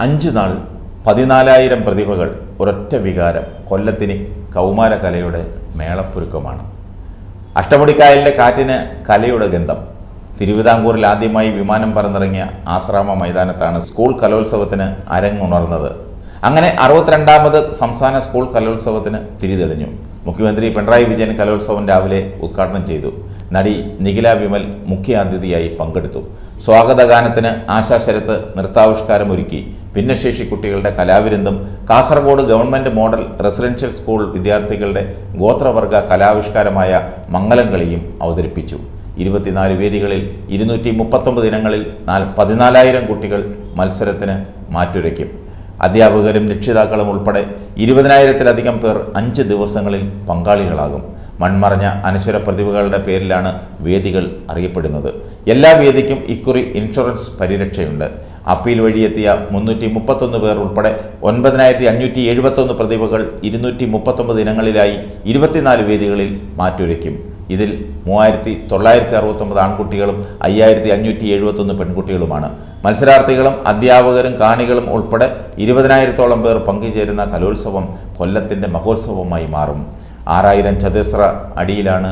അഞ്ചു നാൾ പതിനാലായിരം പ്രതിഭകൾ ഒരൊറ്റ വികാരം കൊല്ലത്തിന് കൗമാരകലയുടെ മേളപ്പുരുക്കമാണ്. അഷ്ടമുടിക്കായലിന്റെ കാറ്റിന് കലയുടെ ഗന്ധം. തിരുവിതാംകൂറിൽ ആദ്യമായി വിമാനം പറന്നിറങ്ങിയ ആശ്രാമ മൈതാനത്താണ് സ്കൂൾ കലോത്സവത്തിന് അരങ്ങുണർന്നത്. അങ്ങനെ അറുപത്തിരണ്ടാമത് സംസ്ഥാന സ്കൂൾ കലോത്സവത്തിന് തിരിതെളിഞ്ഞു. മുഖ്യമന്ത്രി പിണറായി വിജയൻ കലോത്സവം രാവിലെ ഉദ്ഘാടനം ചെയ്തു. നടി നിഖില വിമൽ മുഖ്യാതിഥിയായി പങ്കെടുത്തു. സ്വാഗതഗാനത്തിന് ആശാ ശരത്ത് നൃത്താവിഷ്കാരം ഒരുക്കി. ഭിന്നശേഷി കുട്ടികളുടെ കലാവിരുന്നും Kasaragod government model residential school വിദ്യാർത്ഥികളുടെ ഗോത്രവർഗ കലാവിഷ്കാരമായ മംഗലം കളിയും അവതരിപ്പിച്ചു. ഇരുപത്തിനാല് വേദികളിൽ ഇരുന്നൂറ്റി മുപ്പത്തൊമ്പത് ഇനങ്ങളിൽ പതിനാലായിരം കുട്ടികൾ മത്സരത്തിന് മാറ്റുരയ്ക്കും. അധ്യാപകരും രക്ഷിതാക്കളും ഉൾപ്പെടെ ഇരുപതിനായിരത്തിലധികം പേർ അഞ്ച് ദിവസങ്ങളിൽ പങ്കാളികളാകും. മൺമറഞ്ഞ അനശ്വര പ്രതിഭകളുടെ പേരിലാണ് വേദികൾ അറിയപ്പെടുന്നത്. എല്ലാ വേദിക്കും ഇക്കുറി ഇൻഷുറൻസ് പരിരക്ഷയുണ്ട്. അപ്പീൽ വഴിയെത്തിയ മുന്നൂറ്റി മുപ്പത്തൊന്ന് പേർ ഉൾപ്പെടെ ഒൻപതിനായിരത്തി അഞ്ഞൂറ്റി എഴുപത്തൊന്ന് പ്രതിഭകൾ ഇരുന്നൂറ്റി മുപ്പത്തൊമ്പത് ഇനങ്ങളിലായി ഇരുപത്തിനാല് വേദികളിൽ മാറ്റുരയ്ക്കും. ഇതിൽ മൂവായിരത്തി തൊള്ളായിരത്തി അറുപത്തൊമ്പത് ആൺകുട്ടികളും അയ്യായിരത്തി അഞ്ഞൂറ്റി എഴുപത്തൊന്ന് പെൺകുട്ടികളുമാണ്. മത്സരാർത്ഥികളും അധ്യാപകരും കാണികളും ഉൾപ്പെടെ ഇരുപതിനായിരത്തോളം പേർ പങ്കുചേരുന്ന കലോത്സവം കൊല്ലത്തിന്റെ മഹോത്സവമായി മാറും. ആറായിരം ചതുശ്ര അടിയിലാണ്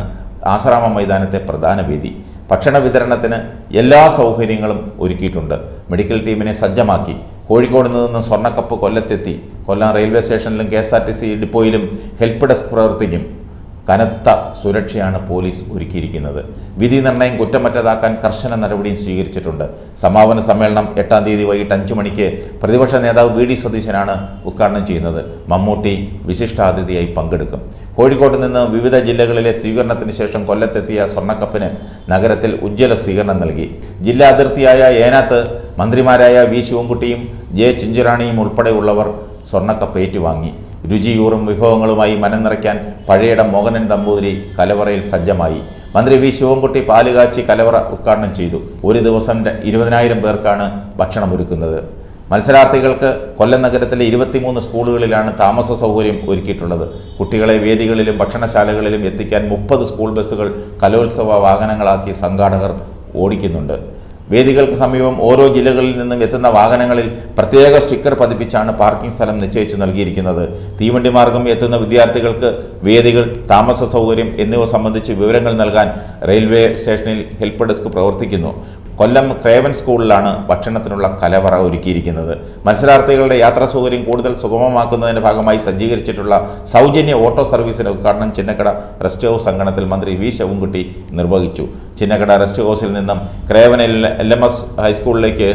ആശ്രാമ മൈതാനത്തെ പ്രധാന വേദി ഭക്ഷണ വിതരണത്തിന് എല്ലാ സൗകര്യങ്ങളും ഒരുക്കിയിട്ടുണ്ട്. മെഡിക്കൽ ടീമിനെ സജ്ജമാക്കി. കോഴിക്കോട് നിന്ന് സ്വർണക്കപ്പ് കൊല്ലത്തെത്തി. കൊല്ലം റെയിൽവേ സ്റ്റേഷനിലും K S R T C ഡിപ്പോയിലും help desk പ്രവർത്തിക്കും. കനത്ത സുരക്ഷയാണ് പോലീസ് ഒരുക്കിയിരിക്കുന്നത്. വിധി നിർണയം കുറ്റമറ്റതാക്കാൻ കർശന നടപടിയും സ്വീകരിച്ചിട്ടുണ്ട്. സമാപന സമ്മേളനം എട്ടാം തീയതി വൈകിട്ട് അഞ്ചു മണിക്ക് പ്രതിപക്ഷ നേതാവ് വി ഡി സതീശനാണ് ഉദ്ഘാടനം ചെയ്യുന്നത്. മമ്മൂട്ടി വിശിഷ്ടാതിഥിയായി പങ്കെടുക്കും. കോഴിക്കോട്ട് നിന്ന് വിവിധ ജില്ലകളിലെ സ്വീകരണത്തിന് ശേഷം കൊല്ലത്തെത്തിയ സ്വർണക്കപ്പിന് നഗരത്തിൽ ഉജ്ജ്വല സ്വീകരണം നൽകി. ജില്ലാ അതിർത്തിയായ ഏനാത്ത് മന്ത്രിമാരായ വി ശിവൻകുട്ടിയും ജെ ചിഞ്ചുറാണിയും ഉൾപ്പെടെയുള്ളവർ സ്വർണക്കപ്പ് ഏറ്റുവാങ്ങി. രുചിയൂറും വിഭവങ്ങളുമായി മനം നിറയ്ക്കാൻ പഴയടം മോഹനൻ നമ്പൂതിരി കലവറയിൽ സജ്ജമായി. മന്ത്രി വി. ശിവൻകുട്ടി പാലുകാച്ചി കലവറ ഉദ്ഘാടനം ചെയ്തു. ഒരു ദിവസം ഇരുപതിനായിരം പേർക്കാണ് ഭക്ഷണം ഒരുക്കുന്നത് മത്സരാർത്ഥികൾക്ക് കൊല്ലം നഗരത്തിലെ ഇരുപത്തിമൂന്ന് സ്കൂളുകളിലാണ് താമസ സൗകര്യം ഒരുക്കിയിട്ടുള്ളത്. കുട്ടികളെ വേദികളിലും ഭക്ഷണശാലകളിലും എത്തിക്കാൻ മുപ്പത് സ്കൂൾ ബസ്സുകൾ കലോത്സവ വാഹനങ്ങളാക്കി സംഘാടകർ ഓടിക്കുന്നുണ്ട്. വേദികൾക്ക് സമീപം ഓരോ ജില്ലകളിൽ നിന്നും എത്തുന്ന വാഹനങ്ങളിൽ പ്രത്യേക സ്റ്റിക്കർ പതിപ്പിച്ചാണ് പാർക്കിംഗ് സ്ഥലം നിശ്ചയിച്ചു നൽകിയിരിക്കുന്നത്. തീവണ്ടി മാർഗം എത്തുന്ന വിദ്യാർത്ഥികൾക്ക് വേദികൾ താമസ സൗകര്യം എന്നിവ സംബന്ധിച്ച് വിവരങ്ങൾ നൽകാൻ റെയിൽവേ സ്റ്റേഷനിൽ ഹെൽപ്പ് ഡെസ്ക് പ്രവർത്തിക്കുന്നു. കൊല്ലം ക്രേവൻ സ്കൂളിലാണ് ഭക്ഷണത്തിനുള്ള കലവറ ഒരുക്കിയിരിക്കുന്നത്. മത്സരാർത്ഥികളുടെ യാത്രാ സൗകര്യം കൂടുതൽ സുഗമമാക്കുന്നതിന്റെ ഭാഗമായി സജ്ജീകരിച്ചിട്ടുള്ള സൗജന്യ ഓട്ടോ സർവീസിന് ഉദ്ഘാടനം ചിന്നക്കട റെസ്റ്റ് ഹൗസ് അങ്കണത്തിൽ മന്ത്രി വി ശവൻകുട്ടി നിർവഹിച്ചു. ചിന്നക്കട റെസ്റ്റ് ഹൗസിൽ നിന്നും ക്രേവൻ എൽ എം എസ് ഹൈസ്കൂളിലേക്ക്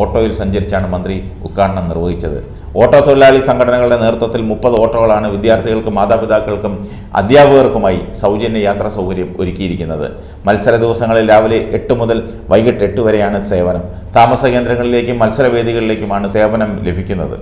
ഓട്ടോയിൽ സഞ്ചരിച്ചാണ് മന്ത്രി ഉദ്ഘാടനം നിർവഹിച്ചത്. ഓട്ടോ തൊഴിലാളി സംഘടനകളുടെ നേതൃത്വത്തിൽ മുപ്പത് ഓട്ടോകളാണ് വിദ്യാർത്ഥികൾക്കും മാതാപിതാക്കൾക്കും അധ്യാപകർക്കുമായി സൗജന്യ യാത്രാ സൗകര്യം ഒരുക്കിയിരിക്കുന്നത്. മത്സര ദിവസങ്ങളിൽ രാവിലെ എട്ട് മുതൽ വൈകിട്ട് എട്ട് വരെയാണ് സേവനം. താമസ കേന്ദ്രങ്ങളിലേക്കും മത്സരവേദികളിലേക്കുമാണ് സേവനം ലഭിക്കുന്നത്.